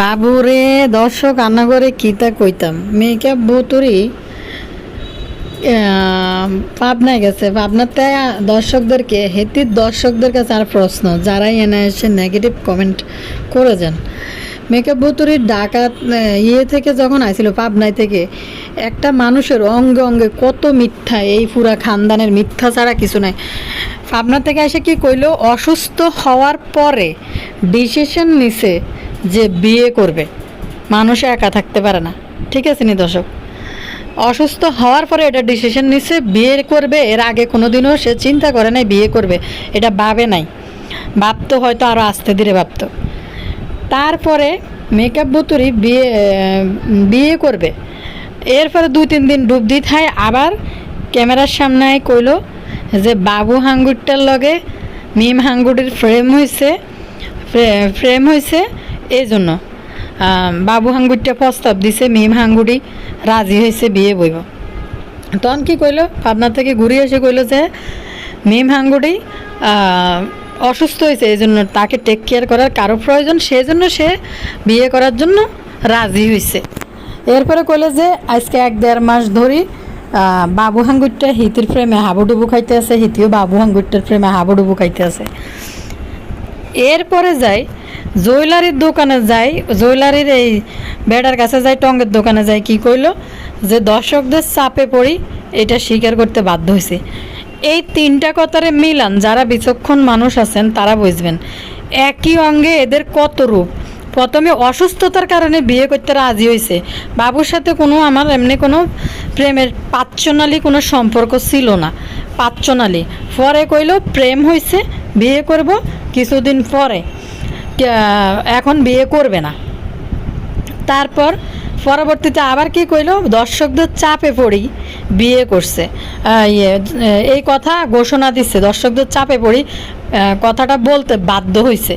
বাবুরে, দর্শক আন্না করে কিতা কইতাম? মেকআপ ভুতুরি পাবনায় গেছে। পাবনাতে দর্শকদেরকে, হেতির দর্শকদের কাছে আর প্রশ্ন, যারাই এনে এসে নেগেটিভ কমেন্ট করে যান। মেকআপ ভুতুরির ডাকাত ইয়ে থেকে যখন আইছিল পাবনায় থেকে, একটা মানুষের অঙ্গে অঙ্গে কত মিথ্যা, এই পুরা খানদানের মিথ্যা ছাড়া কিছু নাই। পাবনা থেকে এসে কি কইলো? অসুস্থ হওয়ার পরে ডিসিশন নিছে যে বিয়ে করবে। মানুষ একা থাকতে পারে না। ঠিক আছে নি দর্শক? অসুস্থ হওয়ার পরে এটা ডিসিশন নিছে, বিয়ে করবে, এর আগে কোনোদিনও সে চিন্তা করে নাই বিয়ে করবে। এটা ভাবে নাই। ভাবতো হয়তো আরও আস্তে ধীরে ভাবতো। তারপরে মেকআপ বুতুরি বিয়ে বিয়ে করবে। এরপরে দুই তিন দিন ডুব দিত হয়। আবার ক্যামেরার সামনে কইলো যে বাবু হাঙ্গুরটার লগে মিম হাঙ্গুটির ফ্রেম হয়েছে ফ্রেম হয়েছে এই জন্য বাবু হাঙ্গুরটা প্রস্তাব দিছে মিম হাঙ্গুড়ি রাজি হয়েছে বিয়ে বইব। তখন কি কইলো পাবনা থেকে ঘুরে এসে কইলো যে মিম হাঙ্গুড়ি আহ, অসুস্থ হয়েছে এই জন্য তাকে টেক কেয়ার করার কারও প্রয়োজন সেই জন্য সে বিয়ে করার জন্য রাজি হয়েছে। এরপরে কইলো যে, আজকে এক দেড় মাস ধরি বাবু হাঙ্গুরটা হিতির প্রেমে হাবুডুবু খাইতে আছে, হিতিও বাবু হাঙ্গুরটার প্রেমে হাবুডুবু খাইতে আছে। এরপরে যাই, জুয়েলারির দোকানে যাই, জুয়েলারির এই বেড়ার কাছে যাই, টঙ্গের দোকানে যাই, কি কইলো যে, দর্শকদের চাপে পড়ি, এটা স্বীকার করতে বাধ্য হয়েছে। এই তিনটা কথারে মিলান, যারা বিচক্ষণ মানুষ আছেন, তারা বুঝবেন। একই অঙ্গে এদের কত রূপ। প্রথমে অসুস্থতার কারণে বিয়ে করতে রাজি হয়েছে বাবুর সাথে কোনো আমার এমনি কোনো প্রেমের পাচ্চনালি কোনো সম্পর্ক ছিল না। পাচ্চনালি পরে কইলো, প্রেম হয়েছে বিয়ে করব কিছুদিন পরে। এখন বিয়ে করবে না। তারপর পরবর্তীতে আবার কি কইলো? দর্শকদের চাপে পড়ি বিয়ে করছে। ইয়ে, এই কথা ঘোষণা দিচ্ছে দর্শকদের চাপে পড়ি। কথাটা বলতে বাধ্য হয়েছে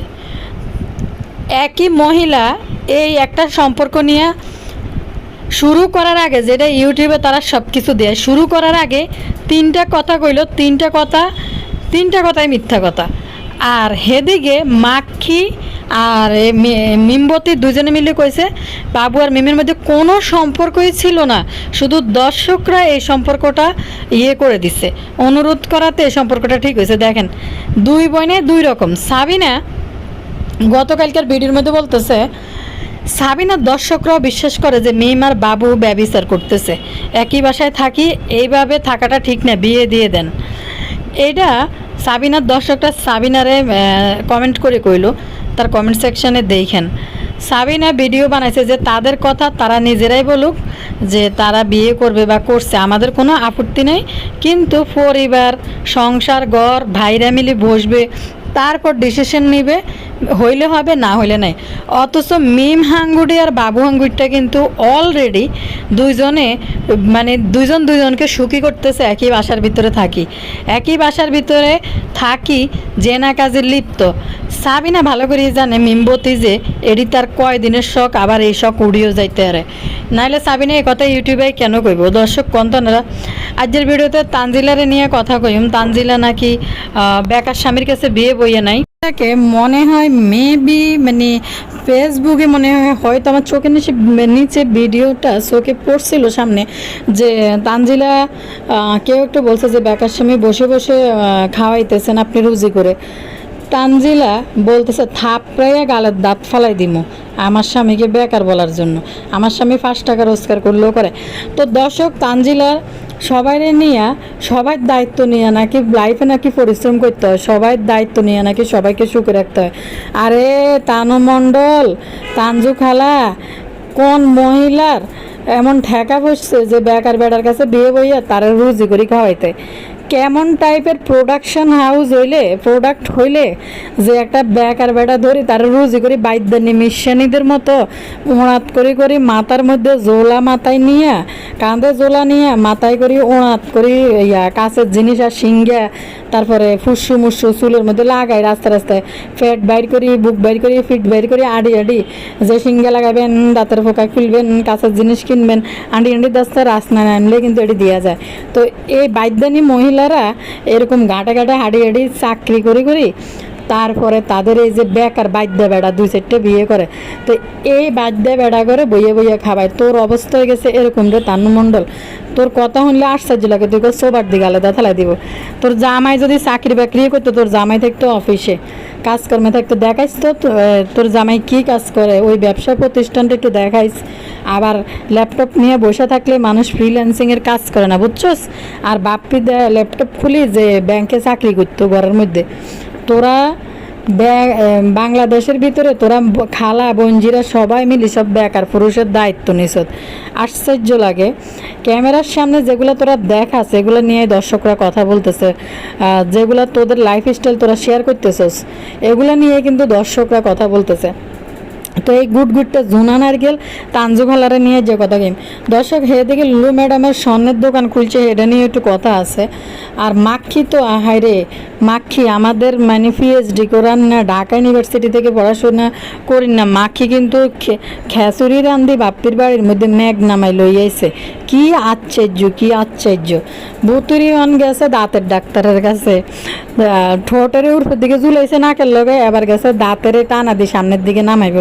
একই মহিলা এই একটা সম্পর্ক নিয়ে শুরু করার আগে যেটা ইউটিউবে তারা সব কিছু দেয় শুরু করার আগে তিনটা কথা কইলো তিনটা কথা তিনটা কথাই মিথ্যা কথা। আর হেদিকে মাক্ষী আর মিমবতী দুজনে মিলে কইছে, বাবু আর মিমের মধ্যে কোনো সম্পর্কই ছিল না, শুধু দর্শকরা এই সম্পর্কটা ইয়ে করে দিছে। অনুরোধ করাতে এই সম্পর্কটা ঠিক হয়েছে। দেখেন, দুই বোনে দুই রকম। সাবিনা গতকালকার ভিডিওর মধ্যে বলতেছে সাবিনার দর্শকরাও বিশ্বাস করে যে মেইমার বাবু ব্যবিচার করতেছে। একই বাসায় থাকি, এইভাবে থাকাটা ঠিক না, বিয়ে দিয়ে দেন। এটা সাবিনার দর্শকটা সাবিনারে কমেন্ট করে কইলো তার কমেন্ট সেকশানে দেখেন। সাবিনা ভিডিও বানাইছে যে তাদের কথা তারা নিজেরাই বলুক যে তারা বিয়ে করবে বা করছে, আমাদের কোনো আপত্তি নেই। কিন্তু পরিবার, সংসার, ঘর, ভাইরা মিলে বসবে তারপর ডিসিশন নিবে, হইলে হবে, না হইলে নাই। অথচ মিম হাঙ্গুড়ি আর বাবু হাঙ্গুড়িটা কিন্তু অলরেডি দুইজনে মানে দুইজন দুইজনকে সুখী করতেছে, একই বাসার ভিতরে থাকি। একই বাসার ভিতরে থাকি, যে না কাজে লিপ্ত। সাবিনা ভালো করে জানে মিমবতী যে, এডি তার কয় দিনের শখ, আবার এই শখ উড়িয়েও যাইতে পারে নাহলে সাবিনা এই কথা ইউটিউবে কেন কইব? দর্শক কন্তনারা আজকের ভিডিওতে তানজিলারে নিয়ে কথা কইম। তানজিলা নাকি বেকার স্বামীর কাছে বিয়ে বইয়ে নাই। এটাকে মনে হয় মেবি মানে ফেসবুকে মনে হয় হয়তো আমার চোখের নিচে নিচে ভিডিওটা চোখে পড়ছিল সামনে যে তানজিলা কেউ একটু বলছে যে বেকার স্বামী বসে বসে খাওয়াইতেছেন আপনি রুজি করে। তানজিলা বলতেছে থাপড়াইয়া গালের দাঁত ফালাই দিমু আমার স্বামীকে বেকার বলার জন্য। আমার স্বামী পাঁচ টাকা রোজগার করলেও করে। তো দর্শক, তানজিলার সবাইরে নিয়ে সবার দায়িত্ব নিয়ে নাকি লাইফে নাকি পরিশ্রম করতে হয়, সবাই দায়িত্ব নিয়ে নাকি সবাইকে সুখে রাখতে হয়। আরে তানু মণ্ডল তানজু খালা কোন মহিলার এমন ঠেকা বসছে যে বেকার বেড়ার কাছে বিয়ে বইয়া তারা রুজি করে খাওয়াইতে? কেমন টাইপের প্রোডাকশন হাউস হইলে প্রোডাক্ট হইলে যে একটা বেকার বেড়া ধরি তার রুজি করি বাইদ্যানি মিশানিদের মতো ওড়াত করে করি মাথার মধ্যে জোলা মাথায় নিয়ে, কাঁধে জোলা নিয়ে মাথায় করি ওড়াত করি ইয়া কাছের জিনিস আর সিঙ্গা, তারপরে ফুসু মুসু চুলের মধ্যে লাগাই রাস্তা রাস্তায়। ফ্যাট বাইর করি, বুক বাইর করি, ফিট বাইর করি, আডি আডি। যে সিঙ্গা লাগাবেন দাঁতের ফোকা খুলবেন কাছের জিনিস কিনবেন আন্ডি আন্ডি দাস্তা রাস্তা আনলে কিন্তু এটি দেওয়া যায়। তো এই বাইদ্যানি মহিলারা এরকম গাঁটে গাঁটে হাঁড়ি হাঁড়ি চাকরি করে করি তারপরে তাদের এই যে বেকার বাদ্য বেড়া, দুই চারটে বিয়ে করে, তো এই বাদ্য বেড়া করে বইয়ে বইয়ে খাবায় তোর অবস্থা হয়ে গেছে এরকম রে তান্নু মণ্ডল তোর কথা শুনলে আশ্চর্য লাগে, তুই সোবার দিকে আলাদা থালাই দিব। তোর জামাই যদি চাকরি বাকরি করতো, তোর জামাই থাকতো অফিসে। কাজকর্মে থাকতো, দেখাইস তো তোর জামাই কি কাজ করে? ওই ব্যবসা প্রতিষ্ঠানটা একটু দেখাইস। আবার ল্যাপটপ নিয়ে বসে থাকলে মানুষ ফ্রিল্যান্সিংয়ের কাজ করে না, বুঝছস? আর বাপ্পি ল্যাপটপ খুলি যে ব্যাংকে চাকরি করতো ঘরের মধ্যে। তোরা বাংলাদেশের ভিতরে তোরা খালা বঞ্জিরা সবাই মিলি সব বেকার পুরুষের দায়িত্ব নিছ। আশ্চর্য লাগে। ক্যামেরার সামনে যেগুলো তোরা দেখা সেগুলো নিয়ে দর্শকরা কথা বলতেছে। যেগুলো তোদের লাইফ স্টাইল তোরা শেয়ার করতেছস, এগুলো নিয়ে কিন্তু দর্শকরা কথা বলতেছে। তো এই গুড গুডটা জুনা নারকেল, তানজু খালারে নিয়ে যে কথা গেম দর্শক, হে দেখে লুলু ম্যাডামের স্বর্ণের দোকান খুলছে, এটা নিয়ে একটু কথা আছে। আর মাক্ষি তো আহাই রে, মাক্ষি আমাদের মানে পিএইচডি করার না, ঢাকা ইউনিভার্সিটি থেকে পড়াশোনা করি না। মাক্ষি কিন্তু খেসুরি রান্দি বাপ্পির বাড়ির মধ্যে মেঘ নামাই লই আইছে। কি আশ্চর্য কি আশ্চর্য। বুতুরি অন গেছে দাঁতের ডাক্তারের কাছে। ঠোঁটের উপর দিকে ঝুলাইছে, নাকের লগে এবার গেছে দাঁতের টানা দিয়ে সামনের দিকে নামাইব।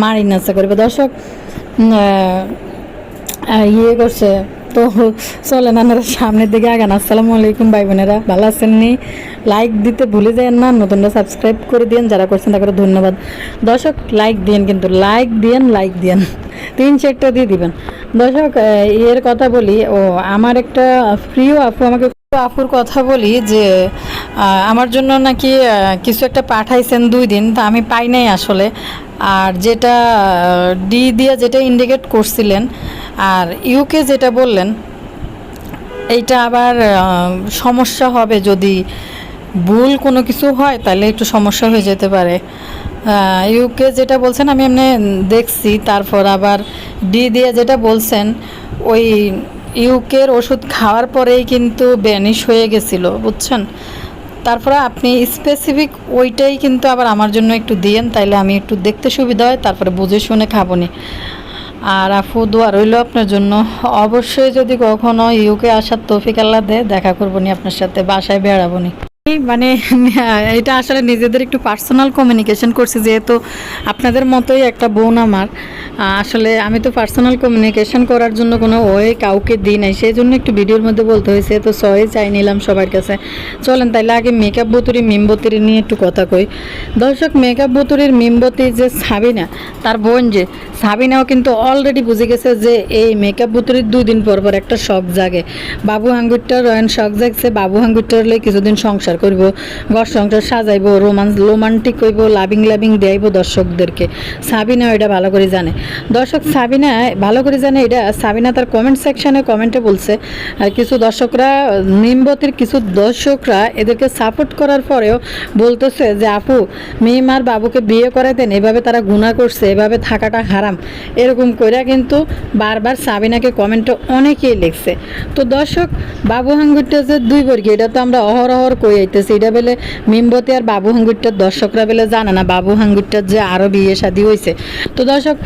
মারি নাচা করবে। দর্শক ইয়ে করছে। তো চলে না সামনের দিকে আগান। আসসালামু আলাইকুম ভাই বোনেরা। ভালো আছেন নি? লাইক দিতে ভুলে যায় না, নতুনরা সাবস্ক্রাইব করে দিন যারা করছেন তাকে ধন্যবাদ। দর্শক লাইক দিন কিন্তু লাইক দিয়েন লাইক দিয়েন। তিন চারটা দিয়ে দিবেন। দর্শক এর কথা বলি, ও, আমার একটা প্রিয় আপু আমাকে আপুর কথা বলি যে আমার জন্য নাকি কিছু একটা পাঠাইছেন দুই দিন, তা আমি পাই নাই আসলে। আর যেটা ডি দিয়ে যেটা ইন্ডিকেট করছিলেন, আর ইউকে যেটা বললেন, এইটা আবার সমস্যা হবে যদি ভুল কোনো কিছু হয়, তাহলে একটু সমস্যা হয়ে যেতে পারে। ইউকে যেটা বলছেন, আমি এমনি দেখছি, তারপর আবার ডি দিয়ে যেটা বলছেন, ওই ইউকের ওষুধ খাওয়ার পরেই কিন্তু ব্যানিশ হয়ে গেছিল, বুঝছেন? তারপরে আপনি স্পেসিফিক ওইটাই কিন্তু আবার আমার জন্য একটু দিয়েন, তাইলে আমি একটু দেখতে সুবিধা হয়, তারপরে বুঝে শুনে খাব নি আর আফু দোয়া রইল আপনার জন্য। অবশ্যই যদি কখনো ইউকে আসার তৌফিক আল্লাহ দেয়, দেখা করব নি আপনার সাথে, বাসায় বেড়াবো নি। মানে এটা আসলে নিজেদের একটু পার্সোনাল কমিউনিকেশন করছি, যেহেতু আপনাদের মতোই একটা বোন আমার। আসলে আমি তো পার্সোনাল কমিউনিকেশন করার জন্য কোনো ওয়ে কাউকে দিই নাই। সেই জন্য একটু ভিডিওর মধ্যে বলতে হয়েছে তো সরি চাই নিলাম সবার কাছে। চলেন তাইলে আগে মেকআপ বতুরি মিমবতির নিয়ে একটু কথা কই। দর্শক মেকআপ বতুরির মিমবতি যে সাবিনা, তার বোন যে, সাবিনাও কিন্তু অলরেডি বুঝে গেছে যে এই মেকআপ বুতুরির দুই দিন পর পর একটা শখ জাগে। বাবু হাঙ্গুরটার রয়ন শখ জাগছে, বাবু হাঙ্গুরটার লই কিছুদিন সংসার করব, ঘর সংসার সাজাইবো, রোমান্স, রোমান্টিক করব লাভিং লাভিং দেয়াইবো দর্শকদেরকে। সাবিনা এটা ভালো করে জানে। দর্শক সাবিনা ভালো করে জানে এটা, সাবিনা তার কমেন্ট সেকশানে কমেন্টে বলছে কিছু দর্শকরা, নিম্বতির কিছু দর্শকরা এদেরকে সাপোর্ট করার পরেও বলতেছে যে, আপু মিম আর বাবুকে বিয়ে করে দেন, এভাবে তারা গুণা করছে, এভাবে থাকাটা হারাম। এরকম কইরা কিন্তু বারবার সাবিনাকে কমেন্টে অনেকেই লিখছে। তো দর্শক, বাবু হাঙ্গুরটা যে দুই বর্গী, এটা তো আমরা অহরহর কই আইতেছি এটা বেলে মিমবতী আর বাবু হাঙ্গুরটার দর্শকরা বেলে জানে না, বাবু হাঙ্গুরটার যে আরও বিয়ে শাদী হয়েছে তো দর্শক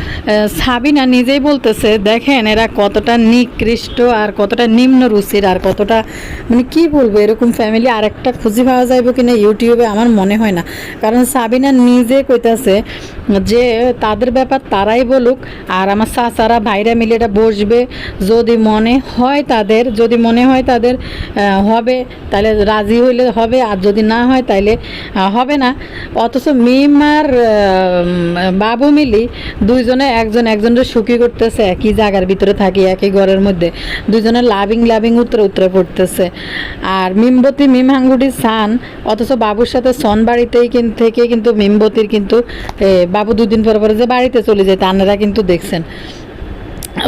সাবিনা নিজেই বলতেছে, দেখেন এরা কতটা নিকৃষ্ট আর কতটা নিম্ন রুচির আর কতটা মানে কি বলব, এরকম ফ্যামিলি আরেকটা খুঁজে পাওয়া যাইব কিনা ইউটিউবে আমার মনে হয় না। কারণ সাবিনা নিজে কইতাছে যে, তাদের ব্যাপার তারাই বলুক, আর আমার চাচারা ভাইরা মিলে এটা বসবে, যদি মনে হয় তাদের, যদি মনে হয় তাদের হবে, তাহলে রাজি হইলে হবে আর যদি না হয় তাহলে হবে না। অথচ মিম আর বাবু মিলি দুইজনে একজন একজনের সুখী করতেছে, একই জায়গার ভিতরে থাকি, একই ঘরের মধ্যে। দুইজনে লাভিং লাভিং উত্তরে উত্তরে পড়তেছে। আর মিমবতী মিম হাঙ্গুটি সান অথচ বাবুর সাথে সন বাড়িতেই থেকে কিন্তু মিমবতির কিন্তু বাবু দুদিন পর পরে যে বাড়িতে চলে যায় তানারা কিন্তু দেখছেন।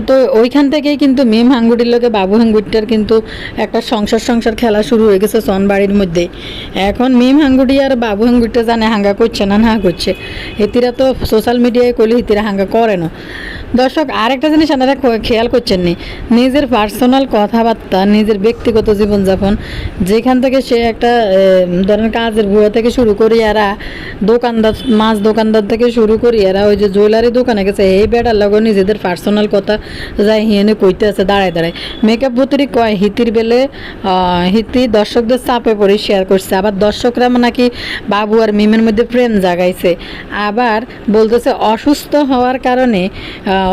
তো ওইখান থেকেই কিন্তু মিম হাঙ্গুটির লোকে, বাবু হাঙ্গুটিটার কিন্তু একটা সংসার সংসার খেলা শুরু হয়ে গেছে সন বাড়ির মধ্যে। এখন মিম হাঙ্গুটি আর বাবু হাঙ্গুটিটা জানে হাঙ্গা করছে না না করছে। হেতিরা তো সোশ্যাল মিডিয়ায় করলে হেতিরা হাঙ্গা করে না। দর্শক, আরেকটা জিনিস আপনারা খেয়াল করছেন নি, নিজের পার্সোনাল কথাবার্তা, নিজের ব্যক্তিগত জীবনযাপন, যেখান থেকে সে একটা ধরেন কাজের বুয়া থেকে শুরু করি এরা, দোকানদার, মাছ দোকানদার থেকে শুরু করি এরা, ওই যে জুয়েলারি দোকানে গেছে, এই বেড়ার লগে নিজেদের পার্সোনাল কথা যাই হিয়েনে কইতে আছে, দাঁড়ায় দাঁড়ায়। মেকআপ ভুতুরি কয়, হিতির বেলে হিতি দর্শকদের চাপে পড়ে শেয়ার করছে। আবার দর্শকরা নাকি বাবু আর মিমের মধ্যে প্রেম জাগাইছে। আবার বলতেছে, অসুস্থ হওয়ার কারণে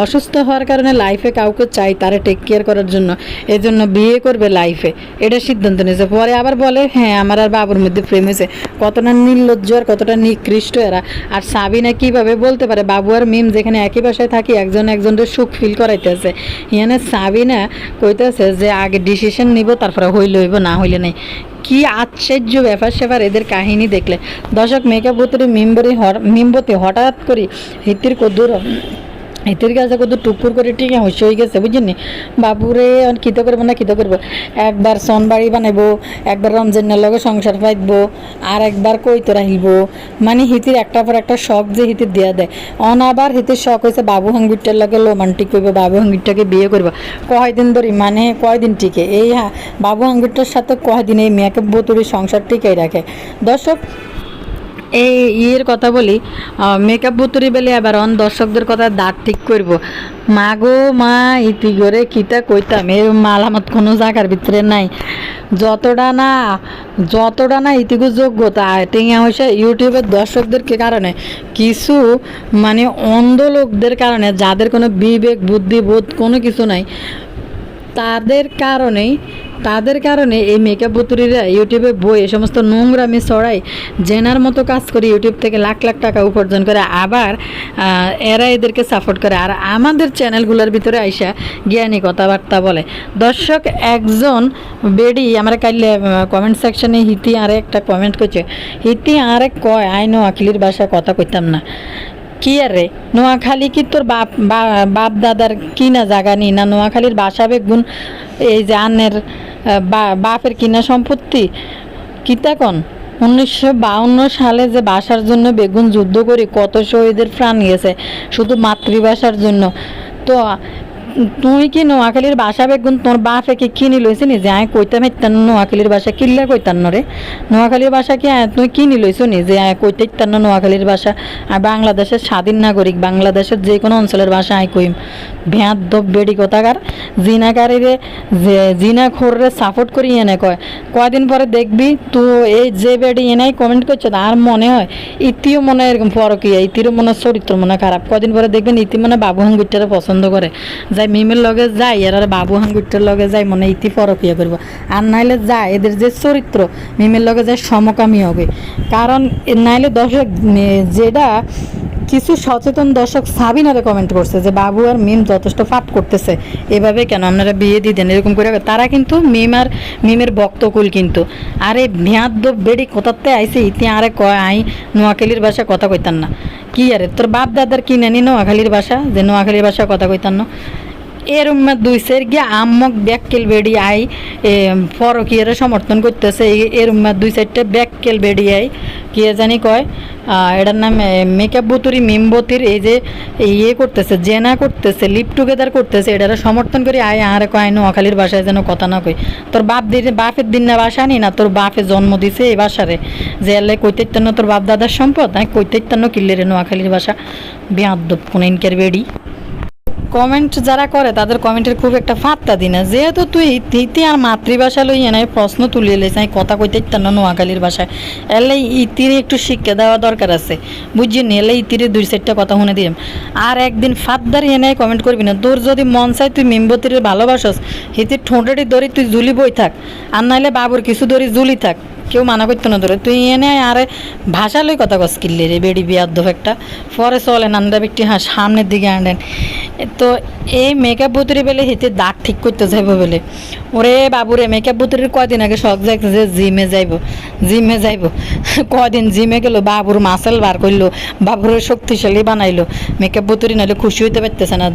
অসুস্থ হওয়ার কারণে লাইফে কাউকে চাই, তারা টেক কেয়ার করার জন্য। এজন্য বিয়ে করবে লাইফে এটা সিদ্ধান্ত নিয়েছে। পরে আবার বলে হ্যাঁ আমার আর বাবুর মধ্যে প্রেম হয়েছে। কতটা নির্লজ্জ আর কতটা নিকৃষ্ট এরা। আর সাবিনা কীভাবে বলতে পারে, বাবু আর মিম যেখানে একই বাসায় থাকি, একজন একজনের সুখ ফিল করাইতেছে ইয়ানে সাবিনা কইতেছে যে আগে ডিসিশন নিব, তারপরে হইল হইব, না হইলে নাই। কি আশ্চর্য ব্যাপার স্যাপার এদের কাহিনী দেখলে। দর্শক, মেকআপ বোতরে মিম্বরি মিম্বতে হঠাৎ করে হিতির কদ্দুর হিতির কাছে কত টুকুর করে ঠিক হইস হয়ে গেছে বুঝলি বাবুরে কিতো করব না কিতো করব একবার সনবাড়ি বানাইবো একবার রমজানের লগে সংসার পাইবো আর একবার কইতো রাহিব মানে হিতির একটা পর একটা শখ যে হিতির দিয়া দেয় অন আবার হিতির শখ হয়েছে বাবু হাঙ্গিরটার লগে রোমান্টিক করব বাবু হাঙ্গিরটাকে বিয়ে করব কয়দিন ধরে মানে কয়দিন টিকে। এই হ্যাঁ বাবু হাঙ্গিরটার সাথে কয়দিন এই মেয়েকে বোতুরি সংসার টিকেই রাখে দর্শক এই ইয়ের কথা বলি মেকআপ বুতুরি বেলে আবার অন দর্শকদের কথা দাঁত ঠিক করব। মা গো মা, ইতি করে কিতা কইতাম এর মালামত কোনো জায়গার ভিতরে নাই। যতটা না যতটা না ইতিগু যোগ্যতা টিঙা হয়েছে ইউটিউবের দর্শকদের কে কারণে, কিছু মানে অন্ধ লোকদের কারণে, যাদের কোনো বিবেক, বুদ্ধি, বোধ কোনো কিছু নাই, তাদের কারণেই তাদের কারণে এই মেকআপ বুতুরিরা ইউটিউবে বই এ সমস্ত নোংরামি ছড়াই জেনার মতো কাজ করে ইউটিউব থেকে লাখ লাখ টাকা উপার্জন করে, আবার এরা এদেরকে সাপোর্ট করে। আর আমাদের চ্যানেলগুলোর ভিতরে আইসা জ্ঞানী কথাবার্তা বলে। দর্শক, একজন বেডি, আমরা কাইলে কমেন্ট সেকশনে হিতি আরে একটা কমেন্ট করছে। হিতি আরে কয় আইনো আখিলির ভাষায় কথা কইতাম না। কি আর নোয়াখালী কি তোর বাপ বাপ দাদার কিনা জায়গা নি না নোয়াখালীর বাসা বেগুন এই যে আনের বাপের কিনা সম্পত্তি? কিতা কন? উনিশশো সালে যে বাসার জন্য বেগুন যুদ্ধ করে কত শহীদের প্রাণ গেছে, শুধু মাতৃভাষার জন্য। তো তুই কি নোয়াখালীর বাসা বেগুন তোর বাপে কি কিনি লইছে যে আয় কইতাম, ইত্যান নোয়াখালীর বাসা কিল্লা কইতান রে। নোয়াখালীর বাসা কি তুই কিনি লইছ নি যে আয় কইতে ইত্যান নোয়াখালীর বাসা। আর বাংলাদেশের স্বাধীন নাগরিক, বাংলাদেশের যে কোনো অঞ্চলের ভাষা আয় কইম। ভ্যাঁত দব বেড়ি কথাকার? জিনাকারীরে যে জিনা খোররে সাপোর্ট করি এনে কয়। কয়দিন পরে দেখবি তো এই যে বেড়ি এনাই কমেন্ট করছে আর মনে হয় ইতিও মনে এরকম পরকীয়া, ইতিরও মনে চরিত্র মনে খারাপ। কদিন পরে দেখবেন ইতি মনে বাবু হাঙ্গুরটারে পছন্দ করে। যাই মিমের লগে যাই আর বাবু হাঙ্গুরটার লগে যাই মনে ইতি পরকীয়া করব। আর নাইলে যায়, এদের যে চরিত্র, মিমের লগে যায় সমকামী হবে। কারণ নাইলে দর্শক যেটা কিছু সচেতন দর্শক সাবিনারে কমেন্ট করছে যে, বাবু আর মিম যথেষ্ট পাপ করতেছে, এভাবে কেন আপনারা বিয়ে দিয়ে দেন এরকম করে। তারা কিন্তু মিম আর মিমের বক্তকুল কিন্তু। আরে ভ্যাঁত দো বেড়ি কোথাতে আইসে ইতি আরে কয়, আই, নোয়াখালীর ভাষা কথা কইতান না। কি আরে, তোর বাপ দাদার কি নেনি নোয়াখালীর ভাষা যে নোয়াখালীর ভাষা কথা কইতান না। এর উম্মা দুই সের গিয়ে আম্মক ব্যাককেল বেড়ি আই এ, পরকীয়ারে সমর্থন করতেছে। এর দুই সাইডটা ব্যাককেল বেড়ি আই কি জানি কয়। এটার নাম মেকআপ বুতুরি মিমবতির এই যে ইয়ে করতেছে জেনা করতেছে লিপ টুগেদার করতেছে এটারে সমর্থন করি আয় আর কয় নোয়াখালীর বাসায় যেন কথা না কই তোর বাপ দিন বাপের দিন না বাসা নি না তোর বাপে জন্ম দিছে এই বাসারে। যে এলে কইতেত্তান্ন তোর বাপ দাদার সম্পদ হ্যাঁ কইতেত্তান্ন কিল্লে রে নোয়াখালীর ভাষা বেয়াদ্দব কোন ইনকের বেড়ি। কমেন্ট যারা করে, তাদের কমেন্টের খুব একটা ফাত্তা দি না। যেহেতু তুই ইতি আর মাতৃভাষা লই এনে প্রশ্ন তুলিয়ে লেছ আমি কথা কইতে না নোয়াখালীর ভাষায়। এলে ইতির একটু শিক্ষা দেওয়া দরকার আছে। বুঝছি নি? এলে ইতির দুই চারটা কথা শুনে দিলাম আর একদিন ফাঁদদার এনে কমেন্ট করবি না। তোর যদি মন চায় তুই মিম্বতির ভালোবাসস। হিতির ঠোঁটেটি ধরি তুই জুলি বই থাক। আর নাইলে বাবুর কিছু ধরি জুলি থাক। কেউ মানা করতো না ধরে তুই এনে আরে ভাষা লই কথা কস কিনলে রে, বেড়ি বিয়াদ্দ একটা। পরে চলেন ব্যক্তি হ্যাঁ সামনের দিকে আনেন। তো এই মেকআপ বুতুরি বেলে হিতে দাঁত ঠিক করতে যাইব বলে। ওরে বাবুরে মেকআপ বুতুরির কদিন আগে শখ যাইছে যে জিমে যাইব। জিমে যাইব। কদিন জিমে গেল, বাবুর মাসেল বার করল, বাবুর শক্তিশালী বানাইলো। মেকআপ বুতুরি নাহলে খুশি হইতে পারতেছে না।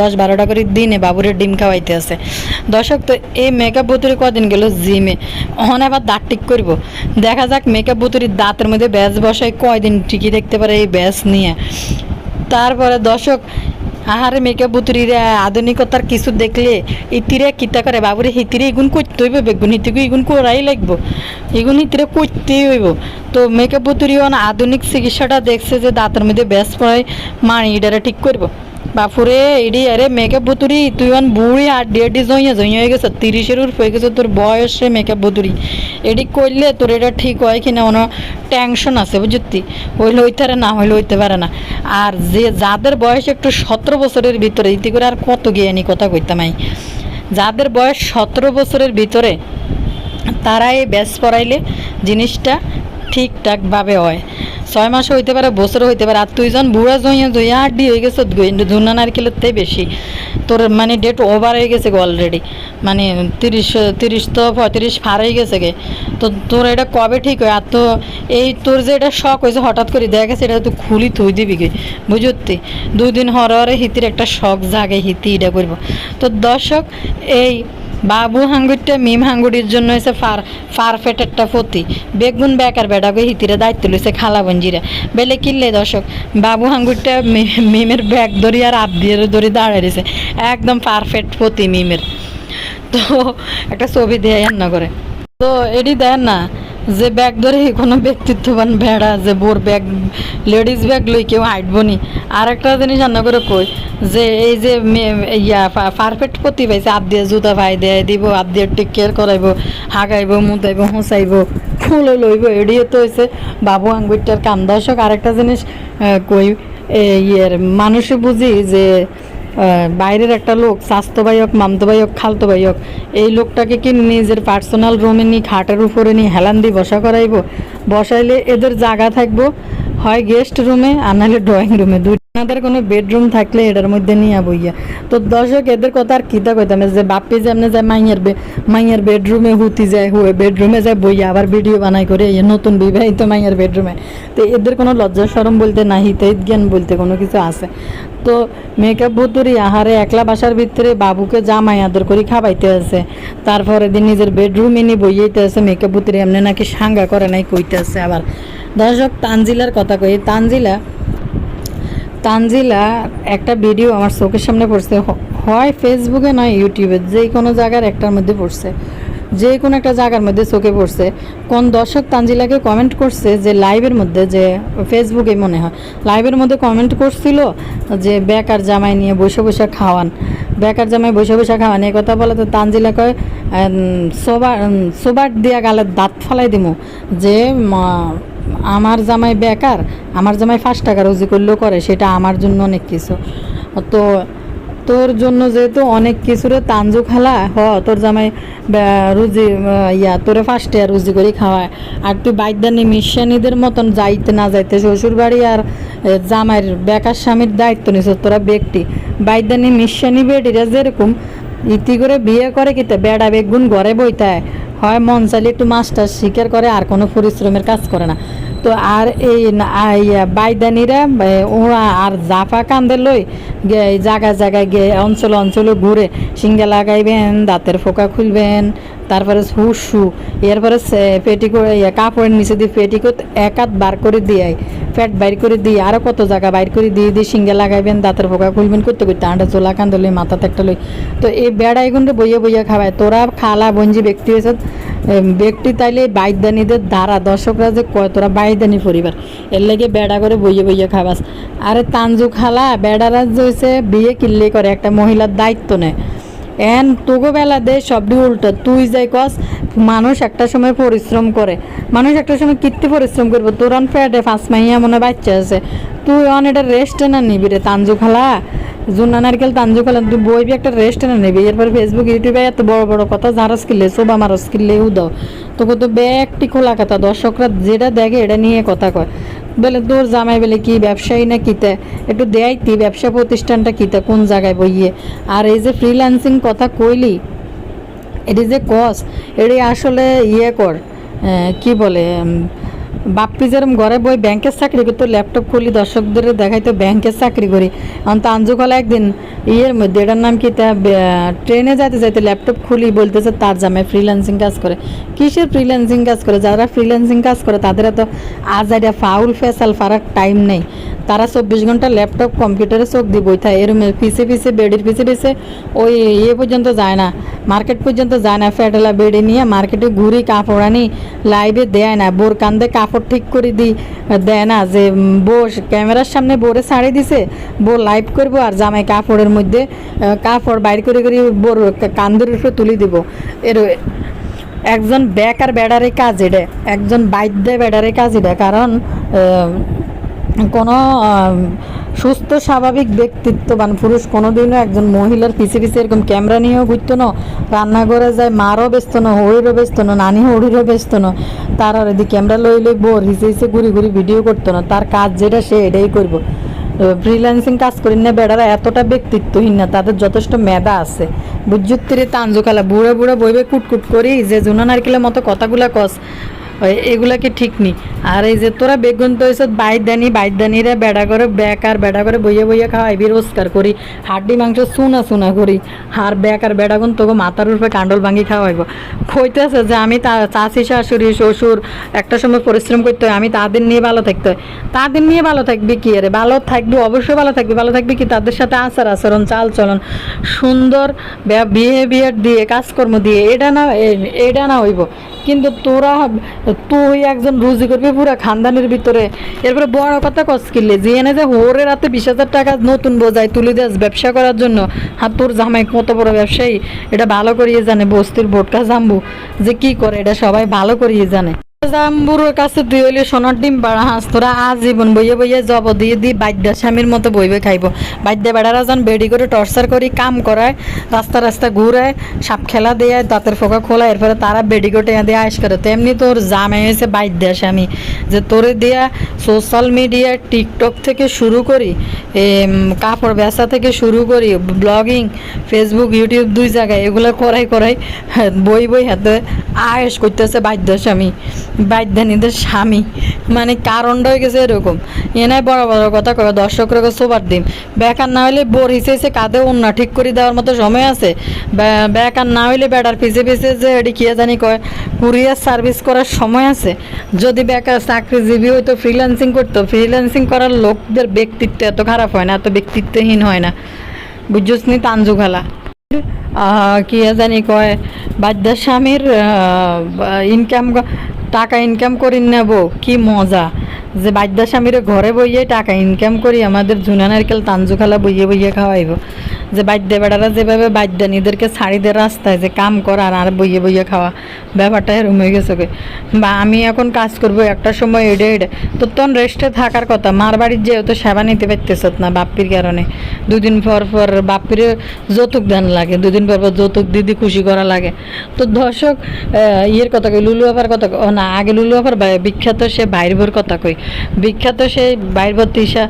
দশ বারোটা করে দিনে বাবুরের ডিম খাওয়াইতে আছে। দর্শক, তো এই মেকআপ বুতুরি কদিন গেল জিমে অহন আবার দাঁত ঠিক করব। দেখা যাক মেকআপ বুতুরির দাঁতের মধ্যে ব্যাস বসায় কয়দিন টিকি দেখতে পারে এই ব্যাস নিয়ে। তারপরে দর্শক আহারে মেকআপ বুতুরিরা আধুনিকতার কিছু দেখলে ইতিরে কিতা করে? বাবুরে হিতিরে এগুন করতে হইব, বেগুন হিতিকে এগুন করাই লাগব। এগুন হিতিরে করতেই হইব। তো মেকে বুতুরিও না আধুনিক চিকিৎসাটা দেখছে যে দাঁতের মধ্যে ব্যাস পড়ায় মানি এটারে ঠিক করব। বাপুরে, এডি, আরে মেকআপ বুতুরি, তুই অন বুড়ি আর ডেডি জইয়া জইয়া হয়ে গেছে, তিরিশের উর্ফ হয়ে গেছে তোর বয়সে মেকআপ বুতুরি। এডি করলে তোর এটা ঠিক হয় কিনা কোনো টেনশন আছে বুঝতি। হইলে হইতে না, হইলে হইতে পারে না। আর যে যাদের বয়স একটু সতেরো বছরের ভিতরে, ইতি করে আর কত জ্ঞানী কথা কইতাম আমি। যাদের বয়স সতেরো বছরের ভিতরে তারা এই ব্যাস পড়াইলে জিনিসটা ঠিকঠাকভাবে হয়। ছয় মাস হইতে পারে, বছরও হইতে পারে। আর তুইজন বুড়া জইয়া জইয়া আড্ডি হয়ে গেছে ঝুনা নারকেলের থেকে বেশি। তোর মানে ডেট ওভার হয়ে গেছে অলরেডি মানে তিরিশ তিরিশ তো পঁয়ত্রিশ পার হয়ে গেছে গে। তো তোর এটা কবে ঠিক হয়? আর তো এই তোর যে এটা শখ হয়েছে, হঠাৎ করে দেখা গেছে এটা তুই খুলি থুই দিবি গে। বুঝতি? দুই দিন হরে হরে হিতির একটা শখ জাগে, হিতি এটা করব। তো দর্শক, এই বাবু হাঙ্গুরটা মিম হাঙ্গুরির জন্য হয়েছে ফার, ফারফেট একটা ফতি বেগুন বেকার বেটাকে হিতিরে দায়িত্ব লইছে খালা বঞ্জিরা। বেলে কিনলে দর্শক, বাবু হাঙ্গুরটা মিমের ব্যাগ ধরি আর আপ দিয়ে ধরি দাঁড়ায় রয়েছে একদম পারফেক্ট ফতি মিমের। তো একটা ছবি দেয় রান্না করে তো এটি দেন না যে ব্যাগ ধরে কোনো ব্যক্তিত্ববান ভেড়া, যে বোর ব্যাগ লেডিস ব্যাগ লই কেউ হাঁটবো নি। আর একটা জিনিস রান্না করে কই, যে এই যে ইয়া পারফেক্ট পতি পাইছে আপ দিয়ে জুতা ভাই দিয়ে, দিব আপ দিয়ে টেক কেয়ার করাইব, হাগাইব মুতাইব হুঁচাইব, ফুল লইব এড়িয়ে তো হয়েছে বাবু আঙ্গুরটার কাম দর্শক, আরেকটা জিনিস কই ইয়ের, মানুষে বুঝি যে বাইরের একটা লোক স্বাস্থ্যবাহী হোক মামতবাহী হোক খালতোবাহী হোক এই লোকটাকে কি নিজের পার্সোনাল রুমে নিয়ে খাটের উপরে নিয়ে হেলান দিয়ে বসা করাইব। বসাইলে এদের জায়গা থাকব, হয় গেস্ট রুমে আর নাহলে ড্রয়িং রুমে দুই আপনাদের কোনো বেডরুম থাকলে এটার মধ্যে নিয়ে বইয়া। তো দর্শক, এদের কথা আর কিতা কইতাম? যে বাপ্পি যেমনি যায় মাইয়ের মাইয়ের বেডরুমে হুতি যায় হুয়ে বেডরুমে যায় বইয়া আবার ভিডিও বানাই করে নতুন বিবাহিত মাইয়ের বেডরুমে তো এদের কোনো লজ্জা সরম বলতে না হিতাহিত জ্ঞান বলতে কোনো কিছু আছে। তো মেকআপ ভুতুরি আহারে একলা বাসার ভিতরে বাবুকে জামাই আদর করে খাবাইতে আছে। তারপরে দিন নিজের বেডরুমে নিয়ে বইয়াইতে আছে মেকআপ ভুতুরি এমনি নাকি সাঙ্গা করে নাই কইতে আছে আবার। দর্শক, তানজিলার কথা কই, তানজিলা তানজিলা একটা ভিডিও আমার চোখের সামনে পড়ছে। হয় ফেসবুকে নয় ইউটিউবে যে কোনো জায়গার একটার মধ্যে পড়ছে। যে কোনো একটা জায়গার মধ্যে চোখে পড়ছে। কোন দর্শক তানজিলাকে কমেন্ট করছে যে লাইভের মধ্যে, যে ফেসবুকে মনে হয়। লাইভের মধ্যে কমেন্ট করছিল যে বেকার জামাই নিয়ে বসে বসে খাওয়ান। বেকার জামাই বসে বসে খাওয়ান। এই কথা বলে তো তানজিলা কয় সোবার সোবার দিয়া গালে দাঁত ফালাই দিমু। যে আমার জামাই বেকার, আমার জামাই পাঁচ টাকা রুজি করলেও করে, সেটা আমার জন্য অনেক কিছু। তো তোর জন্য যেহেতু অনেক কিছুরে তাঞ্জু খেলা, হ, তোর জামাই রুজি ইয়া, তোরে ফার্স্ট ইয়ার রুজি করে খাওয়ায়। আর তুই বাইদানি মিশানিদের মতন যাইতে না যাইতে শ্বশুর বাড়ি আর জামাইয়ের বেকার স্বামীর দায়িত্ব নিছ, তোরা ব্যক্তি। বাইদানি মিশানি বেটিরা যেরকম, ইতি করে বিয়ে করে কিতে, বেড়া বেগুন ঘরে বইতায়। হয় মন চাইলে একটু মাস্টার স্বীকার করে আর কোনো পরিশ্রমের কাজ করে না। তো আর এই বাইদানিরা ওরা আর জাফা কান্দে লই জায়গায় জায়গায় গে অঞ্চল অঞ্চলে ঘুরে সিঙ্গা লাগাইবেন, দাঁতের ফোকা খুলবেন, তারপরে হুসু, এরপরে পেটিকোট কাপড়ের নিচে দিয়ে পেটিকোট এক হাত বার করে দিয়ে ফ্যাট বাইর করে দিয়ে আরও কত জায়গা বাইর করে দিয়ে দিয়ে সিঙ্গা লাগাইবেন, দাঁতের ফোকা খুলবেন, করতে করতে আঁটা চোলা কান্দে লই, মাথাতে একটা লই। তো এই বেড়াই গুন্ডে বইয়ে বইয়ে খাওয়ায়। তোরা খালা, বঞ্জি, ব্যক্তি হয়েছে ব্যক্তি তাইলে বাইদানিদের দ্বারা, দর্শকরা যে কয়, তোরা বাইদানি পরিবার। এর লাগে বেড়া করে বইয়ে বইয়ে খাবাস। আরে তানজু খালা, বেড়ারা যে বিয়ে কিল্লে করে, একটা মহিলার দায়িত্ব নেয়। এন, তোগো বেলা দে সবটি উল্টো। তুই যাই কস, মানুষ একটা সময় পরিশ্রম করে। মানুষ একটা সময় কীর্তি পরিশ্রম করব। তোর অন ফ্যাটে পাঁচ মাইয়া মনে বাচ্চা আছে। তুই অন এটা রেস্ট না নিবি রে তানজু খালা জুন্না নারকেল তানজু খালা তুই বইবি একটা রেস্ট না নিবি। এরপর ফেসবুক ইউটিউবে এত বড় বড় কথা, যারা স্কিলে সোবা মারো স্কিলে উদাও। তোকে তো ব্যাগটি খোলা কথা, দর্শকরা যেটা দেখে এটা নিয়ে কথা কয়। বলে, তোর জামাই বলে কি, ব্যবসায়ী না কিতে? একটু দেয় তি, ব্যবসা প্রতিষ্ঠানটা কিতে, কোন জায়গায় বইয়ে? আর এই যে ফ্রিল্যান্সিং কথা কইলি, এটি যে কস, এটি আসলে ইয়ে কর কি বলে বাপ্পি যেরম ঘরে বই, ব্যাংকের চাকরি করতো ল্যাপটপ খুলি, দর্শকদের দেখাইতো ব্যাংকের চাকরি করি। এখন তো আঞ্জুকলা একদিন ইয়ের মধ্যে, এটার নাম কি, তা ট্রেনে যাইতে যাইতে ল্যাপটপ খুলি, বলতেছে তার জামাই ফ্রিল্যান্সিং কাজ করে। কিসের ফ্রিল্যান্সিং কাজ করে? যারা ফ্রিল্যান্সিং কাজ করে, তাদের এত আজাইরা ফাউল, ফেসাল ফারার টাইম নেই। তারা চব্বিশ ঘণ্টা ল্যাপটপ, কম্পিউটারে চোখ দিয়ে বই থাকে। এরম পিছে পিছে, বেডির পিছে পিছে, ওই ইয়ে পর্যন্ত যায় না, মার্কেট পর্যন্ত যায় না। ফেটেলা বেডে নিয়ে মার্কেটে ঘুরি, কাপড় আনি, লাইভে দেয় না বোর কান্দে কাপড় ঠিক করে দিই দেয় না যে বউ ক্যামেরার সামনে বোরে ছাড়ি দিছে, বউ লাইভ করব আর জামাই কাপড়ের মধ্যে কাপড় বাইর করে করে বোর কান্দুর উপরে তুলে দিব। এর একজন বেকার বেড়ারে কাজ এটা, একজন বাদ্য বেড়ারে কাজ এটা, কারণ কোনো সুস্থ, স্বাভাবিক ব্যক্তিত্ববান পুরুষ। কোনোদিনও একজন মহিলার পিছে পিছে এরকম ক্যামেরা নিয়েও ঘুরত না। রান্নাঘরে যায়, মারও ব্যস্ত না হরিরও ব্যস্ত না নানি হরিরও ব্যস্ত না। তার আর এদিকে ক্যামেরা লই লই বোর, হিসে হিসে ঘুরি ঘুরি ভিডিও করতো না। তার কাজ যেটা সে এটাই করব। ফ্রিল্যান্সিং কাজ করি না, বেড়ারা এতটা ব্যক্তিত্বহীন না, তাদের যথেষ্ট মেধা আছে। বুঝুত্তিরে তাঞ্জুকালা, বুড়ে বুড়ে বইবে কুটকুট করি যে জুনা নারকেলের মতো কথাগুলা কস ওই এগুলা কি ঠিক নি। আর এই যে তোরা বেগুন তো এসব বাইদানি, বাইদানিরা বেড়া করে বেকার বেড়া করে বইয়ে বইয়ে খাওয়াইবি, রোজগার করি। হাড্ডি, মাংস সুনা সুনা করি। আর বেকার বেড়াগুন তোকে মাথার উপরে কাণ্ডল ভাঙি খাওয়াইব। কইতেছে যে আমি তা চাষি শাশুড়ি, শ্বশুর একটা সময় পরিশ্রম করতে হয়, আমি তাদের নিয়ে ভালো থাকতে হয়। তাদের নিয়ে ভালো থাকবি কি আরে ভালো থাকবি, অবশ্যই ভালো থাকবি। ভালো থাকবি কি? তাদের সাথে আচার আচরণ চাল চলন সুন্দর বিহেভিয়ার দিয়ে, কাজকর্ম দিয়ে, এটা না এটা না হইব। কিন্তু তোরা তুই একজন রুজি করবি পুরা খানদানের ভিতরে। এরপরে বড় কথা কস কিনলে যে এনে যে হোরে রাতে বিশ হাজার টাকা নতুন বোঝায় তুলি দেস ব্যবসা করার জন্য, আর তোর জামাই কত বড় ব্যবসায়ী, এটা ভালো করিয়ে জানে, বস্তির বোটকা জাম্বু, যে কি করে, এটা সবাই ভালো করিয়ে জানে। জাম্বুর কাছে তুই হইলে সোনার ডিম পাড়া হাঁস, তোরা আজীবন বইয়ে বইয়ে জব দিয়ে দি, বাদ্যা স্বামীর মতো বইবে খাইব। বাদ্যা বেড়ারা যান বেডি করে টর্চার করি, কাম করায়, রাস্তা রাস্তা ঘুরায়, সাপ খেলা দেয় দাঁতের ফোকা খোলা এরপরে তারা বেডি করে দিয়ে আয়স করে। তেমনি তোর জামে হয়েছে বাদ্যা স্বামী, যে তোরে দিয়া সোশ্যাল মিডিয়া টিকটক থেকে শুরু করি কাপড় বেচা থেকে শুরু করি ব্লগিং ফেসবুক ইউটিউব দুই জায়গায়, এগুলো করাই করাই বই বই হাতে আয়েস করতেছে বাদ্য স্বামী। বাদ্যানীদের স্বামী। মানে কারণটা হয়ে গেছে এরকম। এনাই বড় বড় কথা কয়, দর্শকরা সোবার দিন বেকার না হলে বোর হিসেছে কাঁধে অন্য ঠিক করে দেওয়ার মতো সময় আছে। বেকার না হইলে বেটার পিছে পিছে যে এটি কে জানি কয়, কুরিয়ার সার্ভিস করার সময় আছে। যদি বেকার চাকরিজীবী হইতো ফ্রিল্যান্সিং করতো ফ্রিল্যান্সিং করার লোকদের ব্যক্তিত্ব এত খারাপ হয় না, এত ব্যক্তিত্বহীন হয় না। বুঝছিস নি তাঞ্জু খালা কি জানি কয় বাদ্যার স্বামীর ইনকাম টাকা ইনকাম করি নেব কি মজা। যে বাদ্যা স্বামীর ঘরে বইয়ে টাকা ইনকাম করি, আমাদের জুনা নারকেল তাঞ্জু খালা বইয়ে বইয়ে খাওয়াইব। যে বাদ্যা বেড়ারা যেভাবে বাদ্যানীদেরকে ছাড়ি দেয় রাস্তায়, যে কাম করা আর বইয়ে বইয়ে খাওয়া। ব্যাপারটা এরম হয়ে গেছে। বা আমি এখন কাজ করব একটা সময় এডে এডে। তো তখন রেস্টে থাকার কথা, মার বাড়ির যেহেতু সেবা নিতে পারতেছ না বাপ্পির কারণে। দুদিন পর পর বাপ্পির যৌতুক দান লাগে, দুদিন পর পর যৌতুক দিদি খুশি করা লাগে। তো দর্শক ইয়ের কথা কই লুলু আপার কথা ও না, আগে লুলু আবার বিখ্যাত সে বাইরবোর কথা কই। বিখ্যাত সেই বাইরবোর তৃষা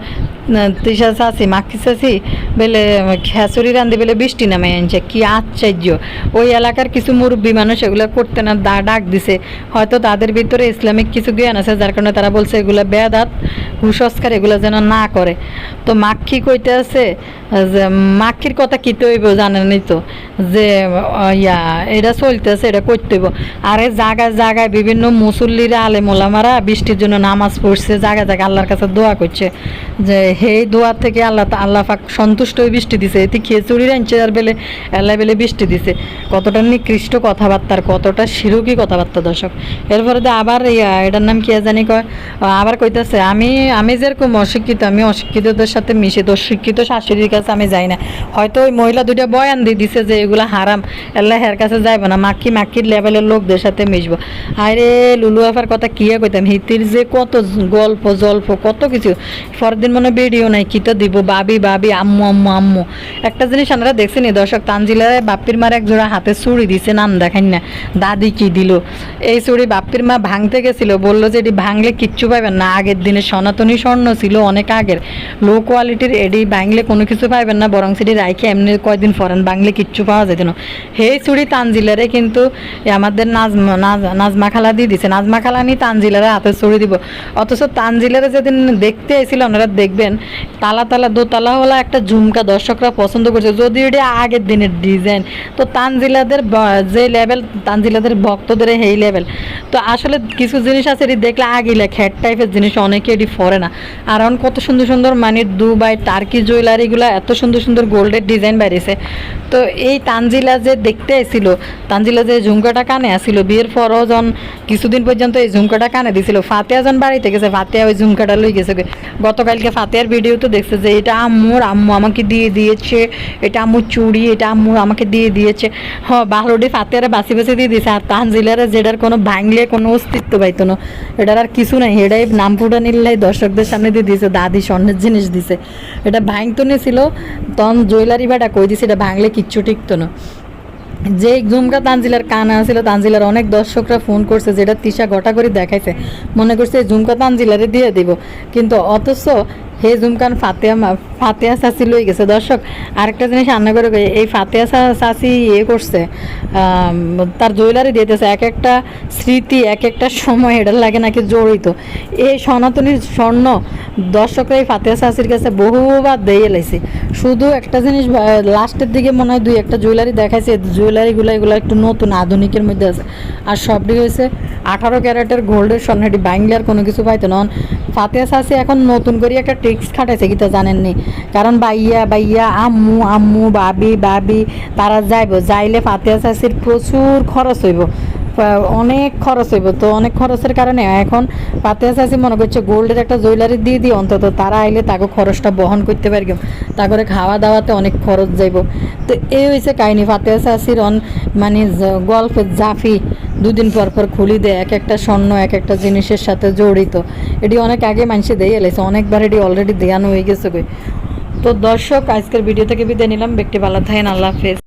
তৃষা চাষি মাখি চাষি বেলে খেসুরি রান্ধি বেলে বৃষ্টি নামে আনছে। কি আশ্চর্য! ওই এলাকার কিছু মুরব্বী মানুষ এগুলো করতে না, দা ডাক দিছে। হয়তো তাদের ভিতরে ইসলামিক কিছু জ্ঞান আছে, যার কারণে তারা বলছে এগুলো বেদাত কুসংস্কার এগুলো যেন না করে। তো মাক্ষী কইতে আছে যে, মাক্ষির কথা কি তৈব জানেনই তো? যে ইয়া, এটা চলতেছে, এটা করতে হইব আরে জায়গায় জায়গায় বিভিন্ন মুসল্লিরা আলে মোলামারা বৃষ্টির জন্য নামাজ পড়ছে জায়গায় জায়গায় আল্লাহর কাছে দোয়া করছে। যে সেই দোয়া থেকে আল্লাহ আল্লাহ পাক সন্তুষ্ট হয়ে বৃষ্টি দিছে। এতে খিচুড়ি রাঁধছে আর বেলে এলা বেলে বৃষ্টি দিছে। কতটা নিকৃষ্ট কথাবার্তার, কতটা শিরুকি কথাবার্তা দর্শক। এরপরে আবার ইয়া, এটার নাম কি জানি কয়? আবার কইতাছে, আমি আমি যেরকম অশিক্ষিত, আমি অশিক্ষিতদের সাথে মিশে। তো শিক্ষিত শাশুড়ির কাছে আমি যাই না। হয়তো ওই মহিলা দুইটা বয়ান দিয়ে দিছে যে এগুলা হারাম। আল্লাহ হের কাছে যাইবো না, মাক্কি মাক্কির লেভেলের লোকদের সাথে মিশবো। আরে লুলু আফার কথা কি আর কইতাম? হিতির যে কত গল্প, জল্প, কত কিছু। পরদিন মনে ভিডিও নাই কিতা দিব? বাবি বাবি, আম্মু আম্মু আম্মু। একটা জিনিস আমরা দেখছি নি দর্শক, তানজিলায় বাপ্পির মার এক জোড়া হাতে চুড়ি দিছে, নাম দেখাই না। দাদি কি দিল? এই চুড়ি বাপ্পির মা ভাঙতে গেছিল, বলল যে এটি ভাঙলে কিচ্ছু পাবেন না, আগের দিনে সনাতন সনাতনী স্বর্ণ ছিল অনেক আগের। লো কোয়ালিটির এডি বাংলে কোনো কিছু পাইবেন না, বরং সেটি রাইখে এমনি কয়দিন ফরেন বাংলে কিচ্ছু পাওয়া যেত না। হে চুড়ি তানজিলারে কিন্তু আমাদের নাজমা নাজ- নাজমা খালা দিয়ে দিছে। নাজমা খালা নি তানজিলারে হাতে চড়ি দিব। অথচ তানজিলারে যেদিন দেখতে এসেছিল ওনারা দেখবেন, তালা তালা, দোতলা হলো একটা ঝুমকা দর্শকরা পছন্দ করছে। যদিও এটা আগের দিনের ডিজাইন, তো তানজিলাদের যে লেভেল তানজিলাদের ভক্তদের এই লেভেল তো আসলে কিছু জিনিস আছে, এটি দেখলে আগিলে খ্যাট টাইপের জিনিস, অনেকে এটি ফরে না। আর এখন কত সুন্দর সুন্দর মানে দুবাই টার্কি জুয়েলারিগুলো এত সুন্দর সুন্দর গোল্ডের ডিজাইন বেরিয়েছে। তো এই তানজিলা যে দেখতে এসেছিল তানজিলা যে ঝুমকাটা কানে আসছিল বিয়ের পরও যখন কিছুদিন পর্যন্ত এই ঝুমকাটা কানে দিছিল, ফাতেয়া যখন বাড়িতে গেছে, ফাতেয়া ওই ঝুমকাটা লই গেছে গতকালকে ফাতেয়ার ভিডিও তো দেখছে যে এটা আম্মুর আম্মু আমাকে দিয়ে দিয়েছে, এটা আম্মুর চুড়ি, এটা আম্মুর আমাকে দিয়ে দিয়েছে। হ বাহরুডি ফাতেয়ারে বাসি বাসি দিয়ে দিয়েছে আর তানজিলারে যেটার কোনো ভাঙলে কোনো অস্তিত্ব পাইতো না। এটার আর কিছু নাই, এটাই নাম ফুটা নিলাই দর্শকদের সামনে দিয়ে দিয়েছে দাদি স্বর্ণের জিনিস দিছে। এটা ভাঙতো ছিল, তখন জুয়েলারি বাটা কই দিছে, এটা ভাঙলে কিচ্ছু টিকতো না। যে ঝুমকা তানজিলার কানা ছিল তানজিলার অনেক দর্শকরা ফোন করছে যেটা তিশা ঘটা করে দেখাইছে। মনে করছে ঝুমকা তানজিলারে দিয়ে দিব। কিন্তু অথচ হে জুমকান ফাতেয়া ফাতেয়া চাচি লই গেছে। দর্শক, আরেকটা জিনিস রান্না করে এই ফাতেয়া চাচি ইয়ে করছে তার জুয়েলারি দিতেছে। এক একটা স্মৃতি, এক একটা সময় এটা লাগে নাকি জড়িত। এই সনাতনীর স্বর্ণ দর্শকরা এই ফাতেয়া চাচির কাছে বহুবার দিয়ে এলাইছে শুধু একটা জিনিস লাস্টের দিকে মনে হয় দুই একটা জুয়েলারি দেখাইছে। জুয়েলারিগুলো, এগুলো একটু নতুন, আধুনিকের মধ্যে আছে। আর সবটি হয়েছে আঠারো ক্যারেটের গোল্ডের স্বর্ণ। এটি বাংলার কোনো কিছু পাইতো নন ফাতেয়া চাচি এখন নতুন করে একটা ট্রিক্স খাটাইছে কি তো জানেননি। কারণ বাইয়া বাইয়া আম্মু আম্মু বাবি বাবি তারা যাইব, যাইলে ফাতেহা চাষির প্রচুর খরচ হইব। অনেক খরচ হইব। তো অনেক খরচের কারণে এখন পাতে চাষি মনে করছে গোল্ডের একটা জুয়েলারি দিয়ে দিই, অন্তত তারা আইলে তাকে খরচটা বহন করতে পারি তারপরে খাওয়া দাওয়াতে অনেক খরচ যাইব। তো এই হয়েছে কাহিনী। ফাতে চাষির অন মানে গল্পের জাফি দুদিন পর পর খুলি দেয়। এক একটা স্বর্ণ, এক একটা জিনিসের সাথে জড়িত। এটি অনেক আগে মানুষে দিয়ে এলেছে অনেকবার এটি অলরেডি দেয়ানো হয়ে গেছে। তো দর্শক, আজকের ভিডিও থেকে বিদায় নিলাম। ব্যক্তি ভালো থাকেন। আল্লাহ হাফেজ।